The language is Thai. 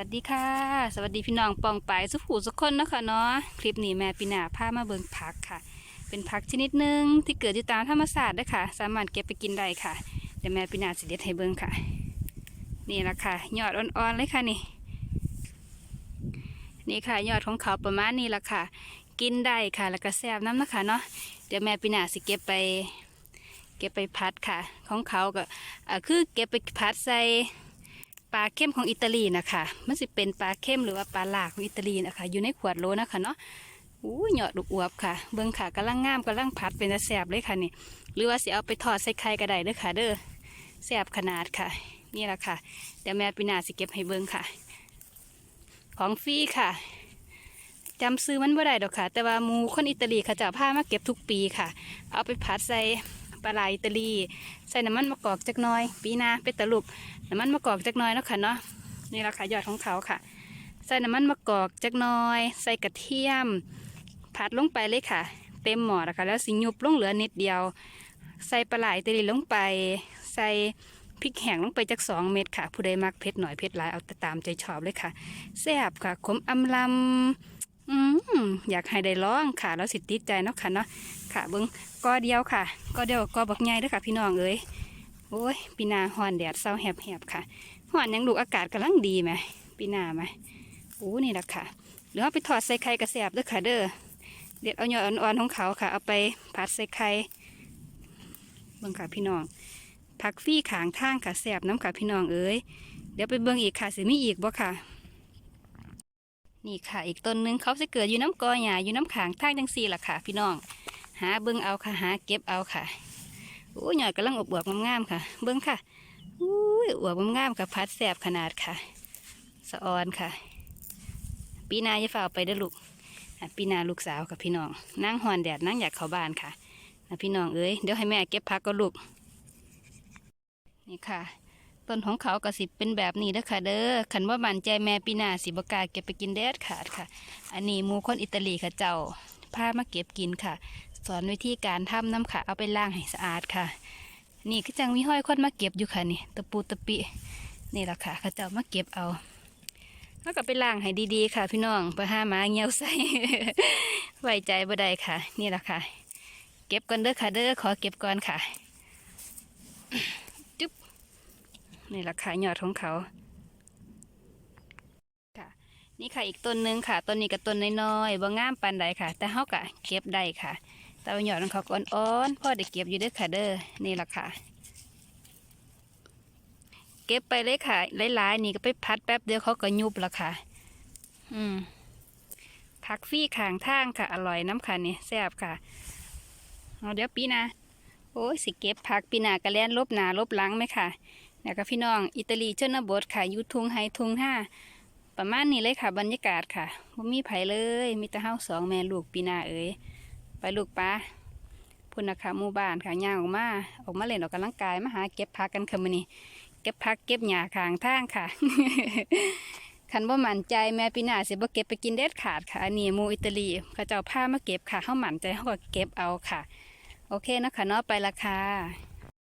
วัสดีค่ะ สวัสดีพี่น้องปองไปสุขูสุกคนนะคะเนาะคลิปนี้แม่ปีนาพามาเบิงผักค่ะ เป็นผักชนิดหนึ่งที่เกิดอยู่ตามธรรมศาสตร์ด้ค่ะ สามารถเก็บไปกินได้ค่ะเดี๋ยวแม่ปีนาสิเด็ดให้เบิงค่ะ นี่ละค่ะยอดอ่อนๆเลยค่ะนี่ นี่ค่ะยอดของเขาประมาณนี้ละค่ะ กินได้ค่ะ แล้วก็แซ่บน้ำนะคะเนาะเดี๋ยวแม่ปีนาสิเก็บไป เก็บไปพัดค่ะ ของเขาก็อ่าคือเก็บไปพัดใส่ ลาเข้มของอิตาลีนะคะมันสิเป็นปลาเข้มหรือว่าปลาหลากของอิตาลีนะคะ อยู่ในขวดโหลนะคะเนาะอู้หยอดลูกอวบค่ะ เบิ้งค่ะกำลังงามกำลังพัดเป็นแสบเลยค่ะนี่ หรือว่าสิเอาไปทอดใส่ไข่ก็ได้เด้อค่ะ เด้อแสบขนาดค่ะ นี่แหละค่ะเดี๋ยวแม่ปีนาสิเก็บให้เบิ้งค่ะ ของฟรีค่ะจำซื้อมันบ่ได้ดอกค่ะ แต่ว่าหมูคนอิตาลีเขาจะพามาเก็บทุกปีค่ะ เอาไปผัดใส่ ปลาไหลอิตาลี ใส่น้ำมันมะกอกจักน้อย ปีนาเป็นตะลุกน้ำมันมะกอกจักน้อยเนาะค่ะเนาะนี่ละค่ะยอดของเขาค่ะ ใส่น้ำมันมะกอกจักน้อย ใส่กระเทียม ผัดลงไปเลยค่ะ เต็มหม้อแล้วค่ะแล้วสิยุบลงเหลือนิดเดียว ใส่ปลาไหลตะลีลงไป ใส่พริกแห้งลงไปจักสองเม็ดค่ะ ผู้ใดมักเผ็ดหน่อยเผ็ดหลายเอาแต่ตามใจชอบเลยค่ะแซ่บค่ะขมอำลำ อืมอยากให้ได้ลองค่ะแล้วสิติดใจเนาะค่ะเนาะค่ะเบิ้งกอเดียวค่ะกอเดียวกอบักใหญ่ด้วยค่ะ พี่น้องเอ้ยโอ้ยปีนาฮ้อนแดดเศร้าแหบๆค่ะฮ้อนยังลูอากาศกำลังดีไหมปีนาไหมโอ้นี่แหละค่ะหรือเอาไปทอดใส่ไข่กระแสบเด้วยค่ะเด้อเด็ดเอาหยอดอ่อนๆของเขาค่ะ เอาไปผัดใส่ไข่เบิ่งค่ะพี่น้องผักฟี่ขางทางค่ะแสบน้ำค่ะพี่น้องเอ้ยเดี๋ยวไปเบิ่งอีกค่ะสิมีอีกบ่ค่ะ นี่ค่ะ อีกต้นหนึงเขาจะเกิดอยู่น้ำกอหญ้าอยู่น้ำขางทางจังซี่ล่ะค่ะ พี่น้อง หาเบิ่งเอาค่ะ หาเก็บเอาค่ะโอ้ยหน่อยกำลังอบอวบงามๆค่ะ เบิ้งค่ะอุ้ยอวบงามๆค่ะพัดแสบขนาดค่ะ สะออนค่ะ ปีนาจะฝ่าไปเด้อลูกปีนาลูกสาวกับพี่น้องนั่งหอนแดดนั่งอยากเข้าบ้านค่ะนะพี่น้องเอ้ยเดี๋ยวให้แม่เก็บผักก็ลูกนี่ค่ะ ต้นของเขากระสิบเป็นแบบนี้เด้อค่ะ เด้อขันว่ามันใจแม่ปีหนาสิบกาเก็บไปกินแดดขาดค่ะ อันนี้มูคนอิตาลีค่ะเจ้าพามาเก็บกินค่ะ สอนวิธีการทำน้ำค่ะ เอาไปล้างให้สะอาดค่ะ นี่คือจังมีห้อยคนมาเก็บอยู่ค่ะนี่ตะปูตะปินี่แหละค่ะเขาเจ้ามาเก็บเอาแล้วก็ไปล้างให้ดีๆ ค่ะ พี่น้องไปหาหมาเงี้ยวใส่ไว้ใจบ่ได้ค่ะ นี่แหละค่ะ เก็บก่อนเด้อค่ะเด้อขอเก็บก่อนค่ะจุ๊บ นี่แหละค่ะยอดของเขาค่ะ นี่ค่ะอีกต้นหนึ่งค่ะต้นนี้กับต้นน้อยๆบ่งามปานใดค่ะ แต่เฮาก็เก็บได้ค่ะแต่ว่าหยอดของเขาอ่อนๆพ่อได้เก็บอยู่เด้อค่ะเด้อนี่แหละค่ะ เก็บไปเลยค่ะหลายๆนี่ก็ไปพัดแป๊บเดียวเขาก็ยุบล้วค่ะ อืมผักฟี่ขางทางค่ะ อร่อยน้ำค่ะนี่แซ่บค่ะเอาเดี๋ยวปีนาโอ้ยสิเก็บผักปีนากระแลนลบหนาลบหลังไหมค่ะ แล้วก็พี่น้องอิตาลีชนบทค่ะยูทุงไฮทุงห้าประมาณนี้เลยค่ะบรรยากาศค่ะบ่มีไผเลย มีแต่เฮาสองแม่ลูกปีนาเอ๋ยไปลูกปลาพุ่นนะคะหมู่บ้านค่ะย่างออกมาออกมาเล่นออกกำลังกายมาหาเก็บผักกันค่ะมื้อนี้เก็บผักเก็บหญ้าข้างทางค่ะคันบ่มั่นใจแม่ปีนาสิบ่เก็บไปกินเด็ดขาดค่ะอันนี้หมูอิตาลีเขาเจ้าพามาเก็บค่ะเฮามั่นใจเฮาก็เก็บเอาค่ะ โอเคนะคะเนาะไปละค่ะ